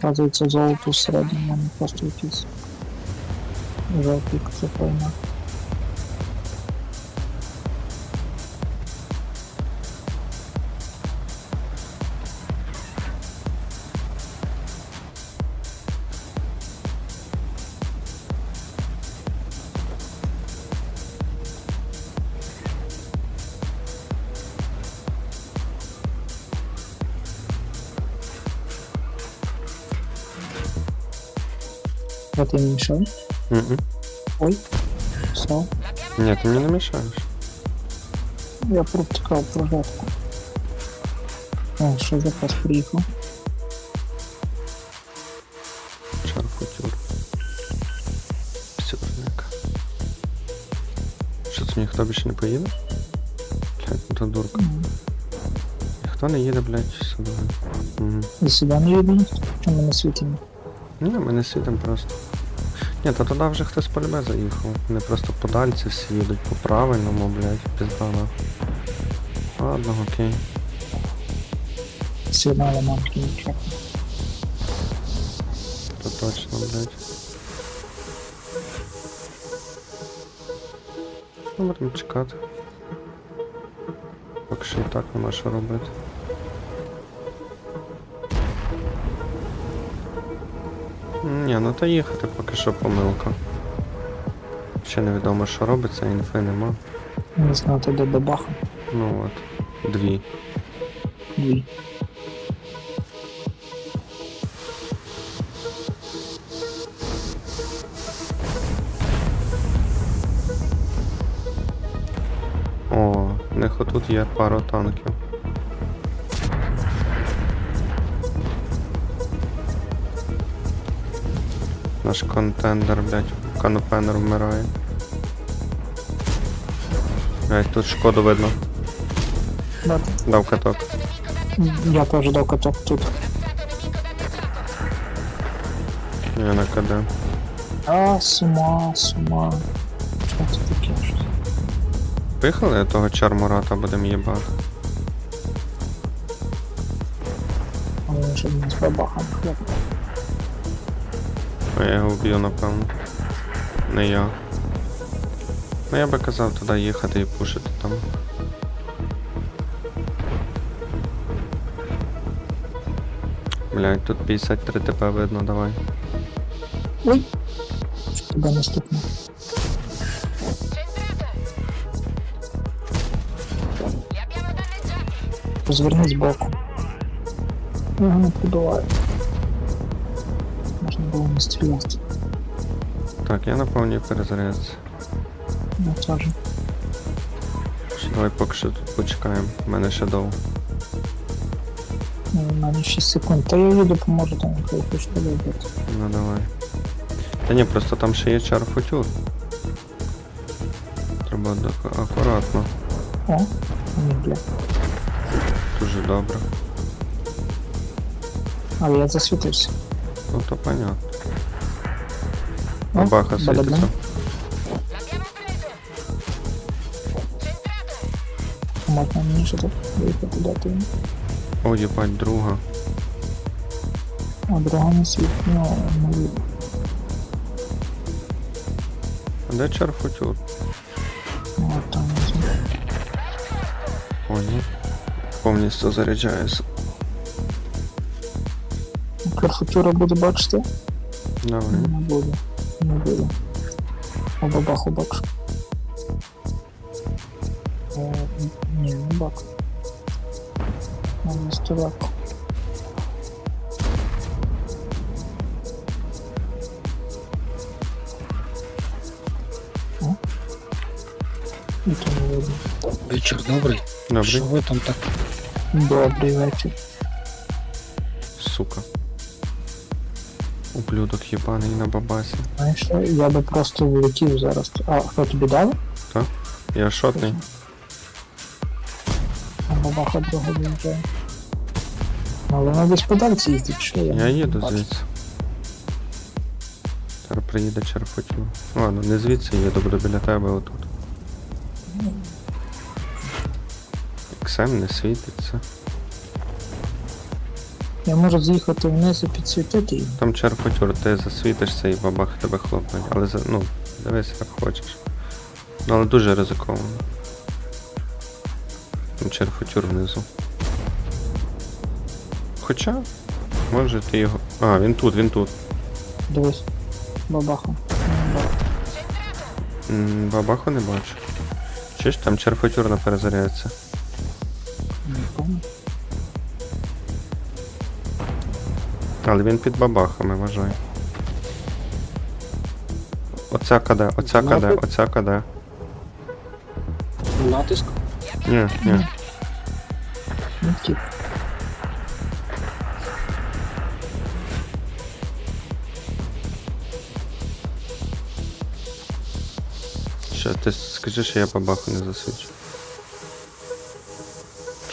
Оказується, золото всередині, а не просто якийсь жовтий кацапойна. Я ти мені мішав? Мгм. Ой, все. Ні, ти мені не мішаєш. Я провтикав прожатку. О, що заказ приїхав? Чаркутюр. Псюрник. Що це ніхто більше не поїде? Блять, ну то дурка. М. Ніхто не їде, блять, сюди. Угу. І сюди не їде ніхто? Чому не світимо? Ні, ми не світимо просто. Ні, то туди вже хтось по любе заїхав. Вони просто подальці всі їдуть по правильному, блять, піздана. Ладно, окей. Сигнали мамки нічого. То точно, блять. Ну, будемо чекати. Поки що і так нема що робити. Ні, ну то їхати поки що помилка. Ще невідомо, що робиться, інфи нема. Не знати, де бабаха. Ну от, дві. Дві. О, в них отут є пара танків. Наш контендер, блядь, канопенер вмирає. Блядь, тут шкоду видно. Бат. Дав каток. Я теж дав каток тут. Я на КД. А, сума, сума. Що це таке? Поїхали того чармурата будемо їбати. А він не з бабахами хлоп. А я його вб'ю, напевно. Не я. Ну я би казав туди їхати і пушити там. Блять, тут 53 ТП видно, давай. Ой! Тебе наступне? Розверни збоку. Його не пробиваю. Можна було. Так, я на повній перезарядці. Ну, це Давай поки що тут почекаємо. У мене ще довго. Ну, У мене 6 секунд. Та я їй допоможу, там коли хочеш вибити. Ну давай. Та ні, просто там ще є чар футюр. Треба до- акуратно. О, ні, бля. Дуже добре. Але я засвітився. Ну то понятно. О, Бабаха бадабум. світиться. Можна мені ще так виїхати дати їм. О, їбать, друга. А друга не світ, ну, не видно. А де чар футюр? Ну, от там не знаю. Понял. Повністю заряджаюся. Карфутюра буде бачити? Давай. Не буде. Не буде. О, бабаху бачу. Е, ні, не бачу. Надо стріляку. О. І то не видно. Вечір добрий. Добре. Що ви там так? Добрий вечір. Сука. Ублюдок єбаний на бабасі. Знаєш, що, я би просто влетів зараз. А хто тобі дав? Я шотний. А бабаха друга виїжджає. Але вона десь їздить, що я? Я не їду бачу. звідси. Зараз приїде футюр. Ладно, не звідси їду, буду біля тебе отут. Іксем не світиться. Я можу з'їхати вниз і підсвітити їм. Там черфотюр, ти засвітишся і бабах тебе хлопнуть. Але за, ну, дивись як хочеш. Ну але дуже ризиковано. Там черфотюр внизу. Хоча, може ти його. А, він тут, він тут. Дивись. М, Бабаху не бачу. Чи ж там черфотюр на перезарядці? Не помню. Але він під бабахами, вважай. Оця каде, оця каде, оця каде. Натиск. Ні, ні. Втік. Що, ти скажи, що я бабаху не засвічу.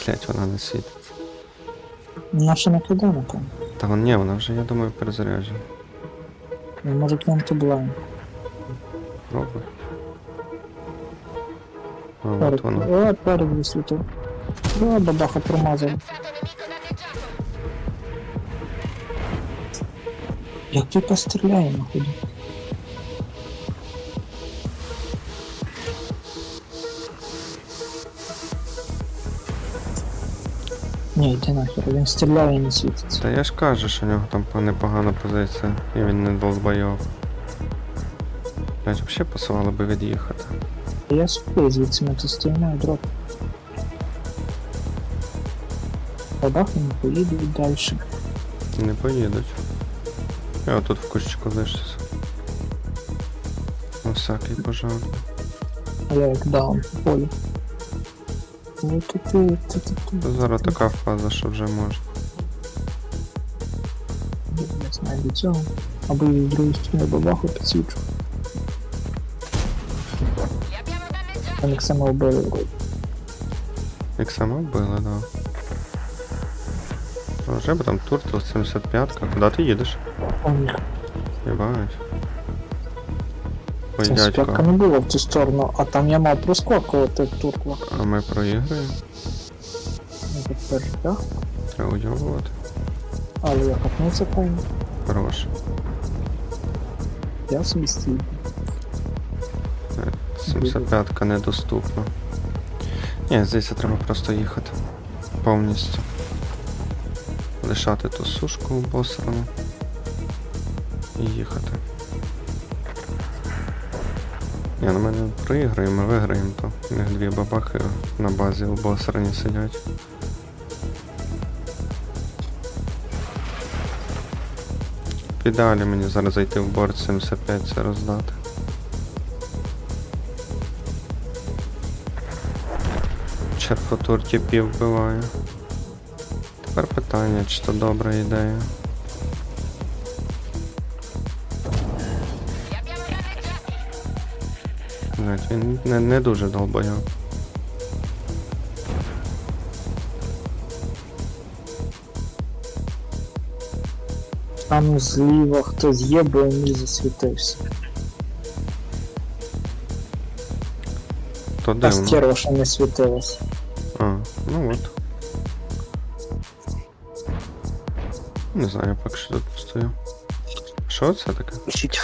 Блять, вона не світить. Наша не кидає, напевно. Та вон ні, вона вже, я думаю, перезаряджена. Ну, може кинути блайн. Пробуй. А, от воно. О, перед висвітив. О, бабаха промазав. Як ти постріляє, нахуй? Ні, йди нахер, він стріляє і не світиться. Та я ж кажу, що в нього там по- непогана позиція, і він не долбойов. Блять, взагалі пасувало би від'їхати. Я супер, звідси ми тут стоїмо і дроп. Бабахи не поїдуть далі. Не поїдуть. Я отут в кущику лишуся. На всякий пожар. Я як даун по полю. Ну ти ти ти ти. Та Зараз така фаза, що вже можна. Не знаю до цього. Або і з другої сторони бабаху підсвічу. Там як саме вбили вроді. Як сама вбила, да. Вже б там Туртл 75-ка. Куди ти їдеш? О, ні. Єбать. Ой, Це спятка дядько, не було в цю сторону, а там я мав проскокувати туркла. а ми проіграємо. Ну, тепер, так? Треба уйобувати. Але я хапнувся файно. Хорош. Я собі стій. 75-ка недоступна. Ні, здається, треба просто їхати. Повністю. Лишати ту сушку обосрану. І їхати. Ні, ну ми не проіграємо, ми виграємо, то у них дві бабахи на базі обосрані сидять. В ідеалі мені зараз зайти в борт 75 це роздати. Черфотур тіпів вбиває. Тепер питання, чи то добра ідея. Він не, не дуже долбояв. Там зліва хтось є, бо мій засвітився. То А дивно. стерва ще не світилась. А, ну от. Не знаю, я поки що тут постою. Що це таке? Пишіть.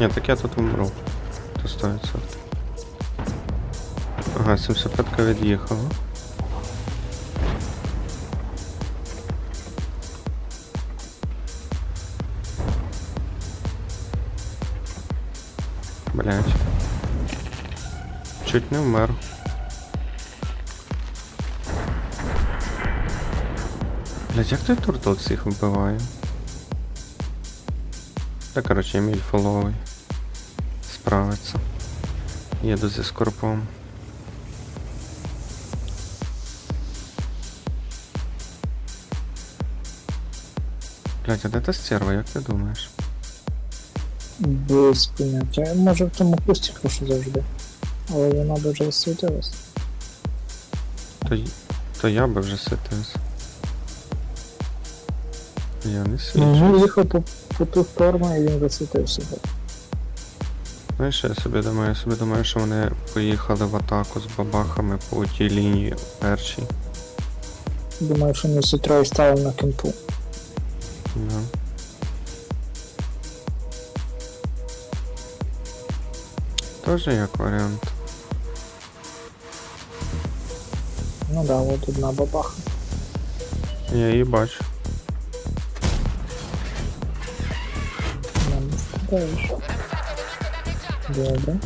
Ні, так я тут умру. То 100%. Ага, 75 від'їхала. Блять. Чуть не вмер. Блять, як той туртл всіх вбиває? Та короче, Еміль фоловий. Справиться. Їду зі скорпом. Блять, а де та стерва, як ти думаєш? Без поняття. Може в тому кустику, що завжди. Але вона б вже засвітилась. То, то я би вже світився. Я не свічу. Ну, їхав по, по ту сторону і він засвітився. Знаєш, я собі думаю, я собі думаю, що вони поїхали в атаку з бабахами по тій лінії першій. Думаю, що ми всі троє стали на кемпу. Да. Тоже як варіант. Ну да, от одна бабаха. Я її бачу. Нам не. Добре.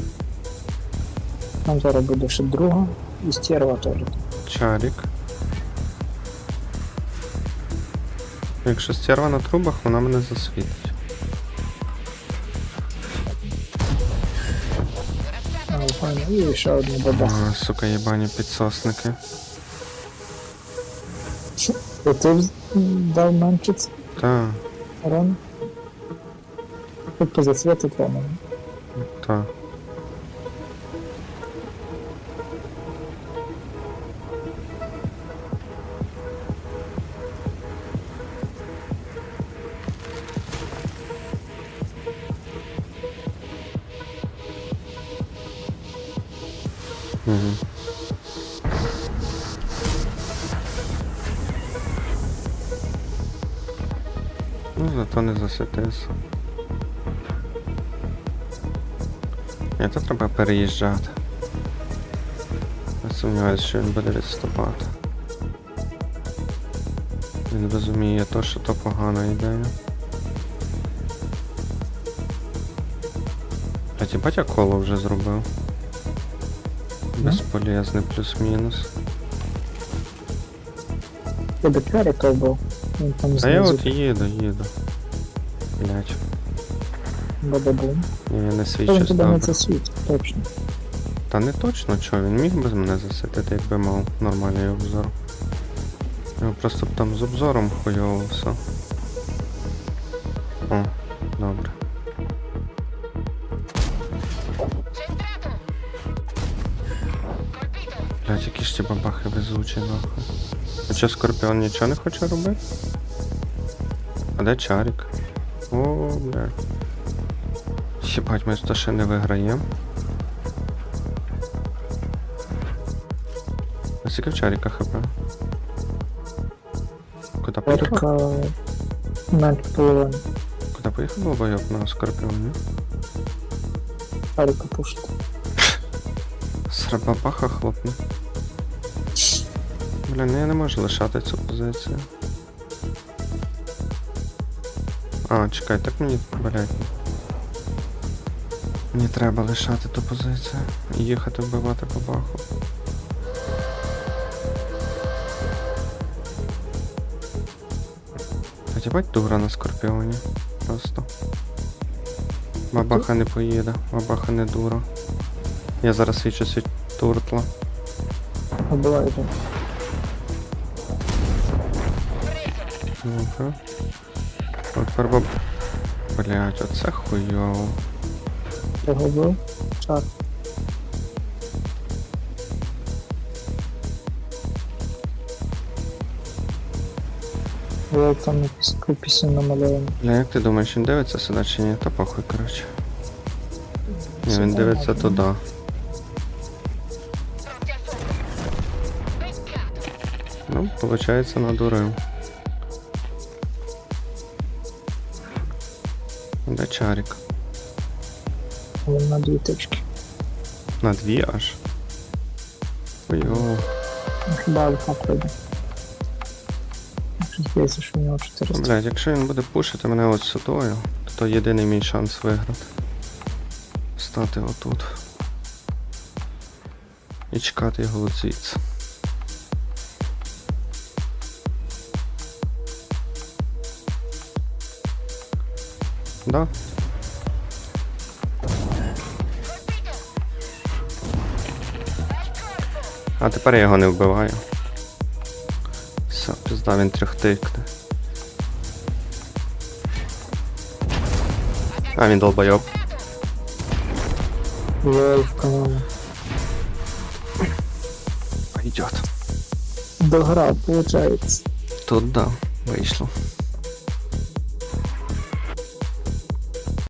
Там зараз буде ще друга. І стерва теж. Чарік. Якщо стерва на трубах, вона мене засвітить. І ще одна бабаха. А, сука, єбані підсосники. І ти дав менше Та, урон? Тут позасвітить воно. Та. Угу. Ну, зато не засвітився. Ні, то треба переїжджати. Я сумніваюся, що він буде відступати. Він розуміє то, що то погана ідея. А ті батя коло вже зробив. Безполезний плюс-мінус. Тебе Чаріка вбив. Він там А я знизу от їду, їду. Блять. Бадабум. Ні, я не Та він тебе точно. Та не точно, що він міг без мене засвітити, якби мав нормальний обзор. Його просто б там з обзором хуйово все. О, добре. Блять, які ж ті бабахи везучі нахуй. А чо Скорпіон нічого не хоче робити? А де Чарік? О, блядь. Щебать, ми ще не виграємо. А скільки в Чаріка хп? Куди поїхав? Менше половини. Куди поїхав долбойоб на Скорпіоні? Чаріка пушить. Срабабаха хлопне. Бля, ну я не можу лишати цю позицію. А, чекай, так мені, блядь. Мені треба лишати ту позицію і їхати вбивати бабаху. Та тібать дура на скорпіоні. Просто. Бабаха не поїде, бабаха не дура. Я зараз свідчусь від туртла. Вбиває вже. Ну-ка. От. Блять, оце хуйово. Вбив. Чар. Я там якісь купісі намальовані. Бля, як ти думаєш, він дивиться сюди чи ні? Та похуй, коротше. Ні, він дивиться туди. Ну, виходить, надурив. Де чарік? Він на дві тички. На дві аж. Ну, Хіба альфа прийде. Якщо здається, що в нього 400. Блять, якщо він буде пушити мене от сюдою, то, то єдиний мій шанс виграти. Стати отут. І чекати його звідси. Да. А тепер я його не вбиваю. Все, пізда, він трьохтикне. А, він долбойоб. Лол в каналі. Пойдет. Дограв, виходить. Тут да, вийшло.